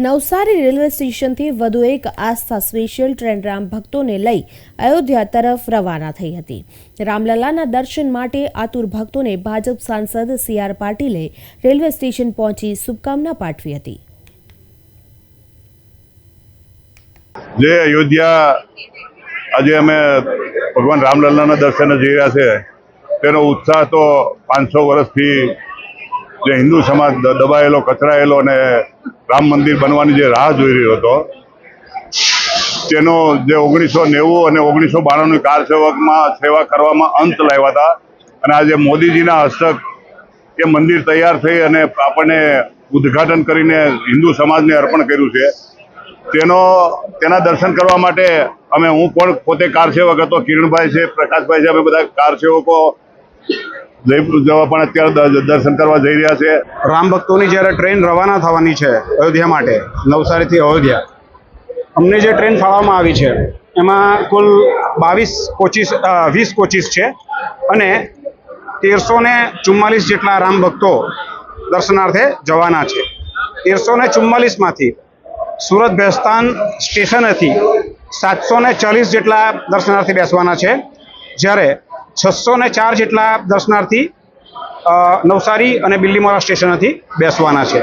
Navsari railway સ્ટેશનથી વધુ એક આસ્થા સ્પેશિયલ ટ્રેન રામ ભક્તોને લઈ અયોધ્યા તરફ રવાના થઈ હતી. રામલલાના દર્શન માટે આતુર ભક્તોને ભાજપ સાંસદ સી આર પાટીલે રેલવે સ્ટેશન પહોંચી શુભકામના પાઠવી હતી. જે અયોધ્યા. આજે અમે ભગવાન રામલલ્લાના દર્શને જઈ રહ્યા છે. તેનો ઉત્સાહ તો પાંચસો વર્ષથી જે હિન્દુ સમાજ દબાયેલો, કચરાયેલો અને રામ મંદિર બનવાની જે રાહ જોઈ રહ્યો હતો, તેનો જે ઓગણીસો નેવું અને ઓગણીસો બાણુંની કાર સેવા કરવામાં અંત લાવ્યા હતા. અને આજે મોદીજીના હસ્તક એ મંદિર તૈયાર થઈ અને આપણને ઉદ્ઘાટન કરીને હિન્દુ સમાજને અર્પણ કર્યું છે. તેનો, તેના દર્શન કરવા માટે અમે, હું પણ પોતે કાર સેવક હતો, કિરણભાઈ છે, પ્રકાશભાઈ છે, અમે બધા કાર જયપુર જવા પણ અત્યારે દર્શન કરવા જઈ રહ્યા છે. રામ ભક્તોની જ્યારે ટ્રેન રવાના થવાની છે અયોધ્યા માટે, નવસારીથી અયોધ્યા, અમને જે ટ્રેન ફાળવવામાં આવી છે, એમાં કુલ બાવીસ કોચીસ વીસ કોચીસ છે અને તેરસો ને ચુમ્માલીસ જેટલા રામ ભક્તો દર્શનાર્થે જવાના છે. તેરસો ને ચુમ્માલીસમાંથી સુરત ભેસ્તાન સ્ટેશનેથી સાતસો ને ચાલીસ જેટલા દર્શનાર્થી બેસવાના છે. જ્યારે છસો ને ચાર જેટલા દર્શનાર્થી નવસારી અને બિલ્લીમોરા સ્ટેશનેથી બેસવાના છે.